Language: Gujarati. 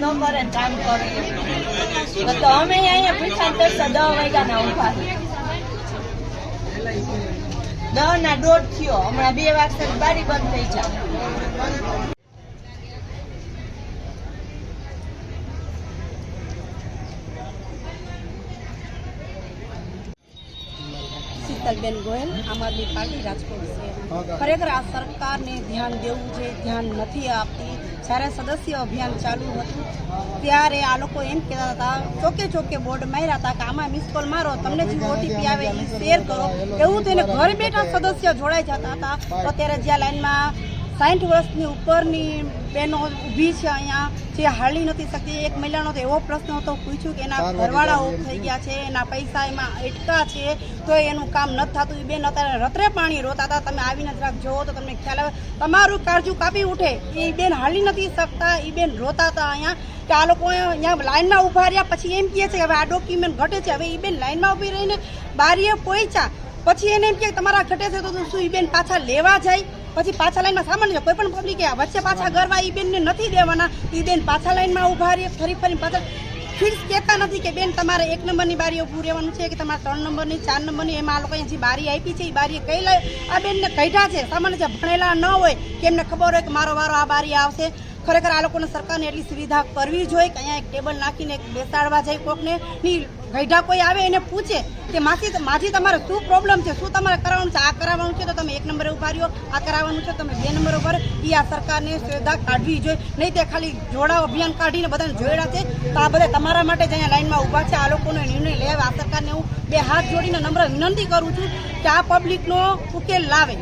ન કરે કામ કરે તો અમે અહીંયા પૂછ્યા તો સદા વાગ્યાના ઊભા દહ ના દોઢ થયો. હમણાં બે વાગતા બારી બંધ થઈ જાય શીતલબેન ગોયલ આમ આદમી પાર્ટી રાજકોટ છે. ખરેખર આ સરકારને ધ્યાન દેવું છે ધ્યાન નથી આપતી જ્યારે સદસ્ય અભિયાન ચાલુ હતું ત્યારે આ લોકો એમ કહેતા હતા ચોકે ચોકે બોર્ડ માર્યા હતા કે આમાં મિસ કોલ મારો તમને જે ઓટીપી આવે એ શેર કરો. એવું તેને ઘરે બેઠા સદસ્ય જોડાઈ જતા હતા. અત્યારે જ્યાં લાઈનમાં સાઠ વર્ષની ઉપરની બહેનો ઊભી છે અહીંયા જે હાલી નથી શકતી એક મહિલાનો તો એવો પ્રશ્ન હતો પૂછ્યું કે એના ઘરવાળા ઓફ થઈ ગયા છે એના પૈસા એમાં અટકા છે તો એનું કામ નથી થતું. એ બેન અત્યારે રત્રે પાણી રોતા હતા. તમે આવીને જરાક જોવો તો તમને ખ્યાલ આવે. તમારું કાળજું કાપી ઉઠે. એ બેન હાલી નથી શકતા. એ બેન રોતા હતા અહીંયા. કે આ લોકો અહીંયા લાઇનમાં ઊભા રહ્યા. પછી એમ કહે છે કે હવે આ ડોક્યુમેન્ટ ઘટે છે. હવે એ બેન લાઇનમાં ઊભી રહીને બારીએ પહોંચ્યા પછી એને એમ કે તમારા ઘટે છે તો શું એ બેન પાછા લેવા જાય? પછી પાછા લાઈનમાં સામાન્ય. કોઈ પણ પબ્લિકે વચ્ચે પાછા ગરવા ઈ બેનને નથી દેવાના. ઈ બેન પાછા લાઈનમાં ઊભા રહે, ફરી ફરી પાછા ફિક્સ કહેતા નથી કે બેન તમારે એક નંબરની બારી ઊભું રહેવાનું છે કે તમારે ત્રણ નંબરની, ચાર નંબરની, એમાં આ લોકો અહીંયાથી બારી આપી છે એ બારીએ કઈ લાય આ બેનને કઢ્યા છે. સામાન્ય ભણેલા ન હોય, કે એમને ખબર હોય કે મારો વારો આ બારી આવશે. ખરેખર આ લોકોને સરકારને એટલી સુવિધા કરવી જોઈએ કે અહીંયા એક ટેબલ નાખીને બેસાડવા જાય કોકને. ગઈઢા કોઈ આવે એને પૂછે કે માસી, માજી તમારે શું પ્રોબ્લેમ છે? શું તમારે કરાવવાનું છે? આ કરાવવાનું છે તો તમે એક નંબરે ઊભા રહ્યો, આ કરાવવાનું છે તમે બે નંબર ઉપર એ આ સરકારને સુવિધા કાઢવી જોઈએ. નહીં તે ખાલી જોડાઓ અભિયાન કાઢીને બધાને જોડ્યા છે. તો આ બધા તમારા માટે જ અહીંયા લાઈનમાં ઊભા છે. આ લોકોનો નિર્ણય લેવા આ સરકારને હું બે હાથ જોડીને નમ્ર વિનંતી કરું છું કે આ પબ્લિકનો ઉકેલ લાવે.